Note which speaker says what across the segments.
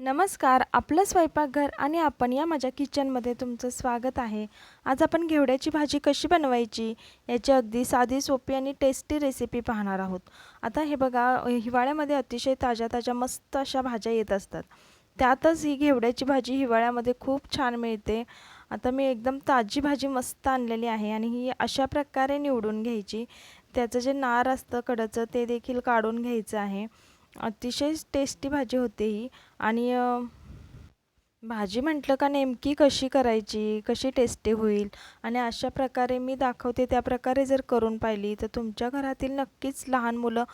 Speaker 1: नमस्कार आपलं स्वयंपाकघर आणि आपण या माझ्या किचनमध्ये तुमचं स्वागत आहे. आज आपण घेवड्याची भाजी कशी बनवायची याची अगदी साधी सोपी आणि टेस्टी रेसिपी पाहणार आहोत. आता हे बघा हिवाळ्यामध्ये अतिशय ताज्या ताज्या मस्त अशा भाज्या येत असतात. त्यातच ही घेवड्याची भाजी हिवाळ्यामध्ये खूप छान मिळते. आता मी एकदम ताजी भाजी मस्त आणलेली आहे आणि ही अशा प्रकारे निवडून घ्यायची. त्याचं जे नार असतं कडचं ते देखील काढून घ्यायचं आहे. अतिशय टेस्टी भाजी होते ही. आणि भाजी म्हटलं का नेमकी कशी करायची कशी टेस्टी होईल? आणि अशा प्रकारे मी दाखवते त्या प्रकारे जर करून पाहिली तर तुमच्या घरातील नक्कीच लहान मुलं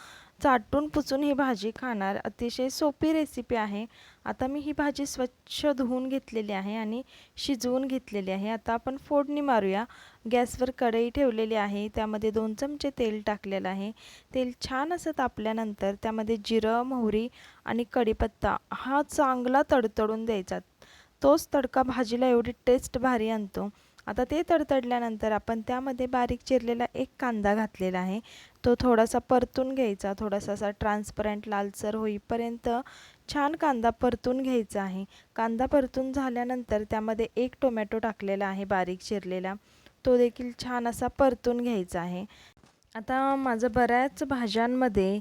Speaker 1: चाटून पुसून ही भाजी खाणार अतिशय सोपी रेसिपी आहे. आता मी ही भाजी स्वच्छ धुवून घेतलेली आहे आणि शिजवून घेतलेली आहे. आता आपण फोडणी मारूया. गॅसवर कढई ठेवलेली आहे. त्यामध्ये दोन चमचे तेल टाकलेलं आहे. तेल छान असं तापल्यानंतर त्यामध्ये जिरं मोहरी आणि कढीपत्ता हा चांगला तडतडून द्यायचा. तोच तडका भाजीला एवढी टेस्ट भारी आणतो. आता ते तडतडल्यानंतर आपण त्यामध्ये बारीक चिरलेला एक कांदा घातलेला आहे. तो थोडासा परतून घ्यायचा थोडासा असा ट्रान्सपरंट लालसर होईपर्यंत छान कांदा परतून घ्यायचा आहे. कांदा परतून झाल्यानंतर त्यामध्ये एक टोमॅटो टाकलेला आहे बारीक चिरलेला. तो देखील छान असा परतून घ्यायचा आहे. आता माझं बऱ्याच भाज्यांमध्ये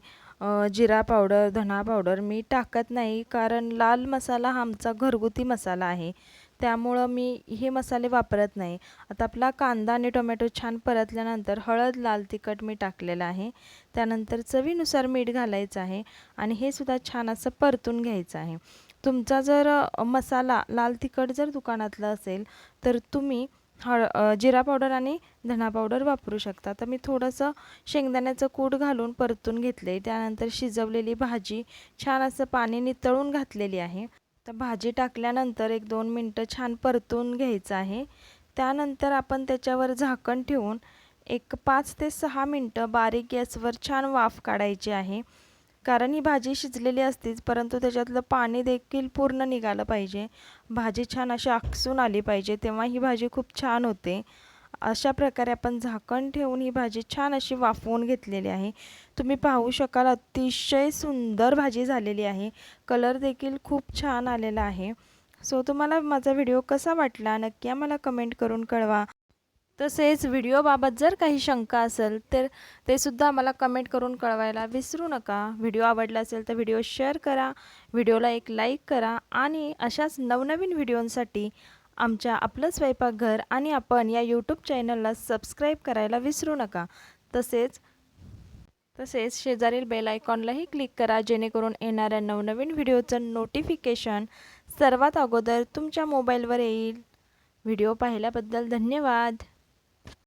Speaker 1: जिरा पावडर धना पावडर मी टाकत नाही कारण लाल मसाला हा आमचा घरगुती मसाला आहे. त्यामुळं मी हे मसाले वापरत नाही. आता आपला कांदा आणि टोमॅटो छान परतल्यानंतर हळद लाल तिखट मी टाकलेलं आहे. त्यानंतर चवीनुसार मीठ घालायचं आहे आणि हे सुद्धा छान असं परतून घ्यायचं आहे. तुमचा जर मसाला लाल तिखट जर दुकानातलं असेल तर तुम्ही हळ जिरा पावडर आणि धना पावडर वापरू शकता. तर मी थोडंसं शेंगदाण्याचं कूट घालून परतून घेतले त्यानंतर शिजवलेली भाजी छान असं पाणी नितळून घातलेली आहे. तर भाजी टाकल्यानंतर एक दोन मिनटं छान परतून घ्यायचं आहे. त्यानंतर आपण त्याच्यावर झाकण ठेवून एक पाच ते सहा मिनटं बारीक गॅसवर छान वाफ काढायची आहे. कारण ही भाजी शिजलेली असतीच परंतु त्याच्यातलं पाणी देखील पूर्ण निघालं पाहिजे. भाजी छान अशी आकसून आली पाहिजे तेव्हा ही भाजी खूप छान होते. अशा प्रकारे आपण झाकण ठेवून ही भाजी छान अशी वाफवून घेतलेली आहे. तुम्ही पाहू शकाल अतिशय सुंदर भाजी झालेली आहे. कलर देखील खूप छान आलेला आहे. सो तुम्हाला माझा व्हिडिओ कसा वाटला नक्की आम्हाला कमेंट करून कळवा. तसेच व्हिडिओबाबत जर काही शंका असेल तर ते सुद्धा आम्हाला कमेंट करून कळवायला विसरू नका. व्हिडिओ आवडला असेल तर व्हिडिओ शेअर करा. व्हिडिओला एक लाईक करा आणि अशाच नवनवीन व्हिडिओंसाठी आमच्या आपलं स्वयंपाकघर आणि आपण या यूट्यूब चॅनलला सबस्क्राईब करायला विसरू नका. तसेच तसेच शेजारील बेल आयकॉनलाही क्लिक करा जेणेकरून येणाऱ्या नवनवीन व्हिडिओचं नोटिफिकेशन सर्वात अगोदर तुमच्या मोबाईलवर येईल. व्हिडिओ पाहिल्याबद्दल धन्यवाद.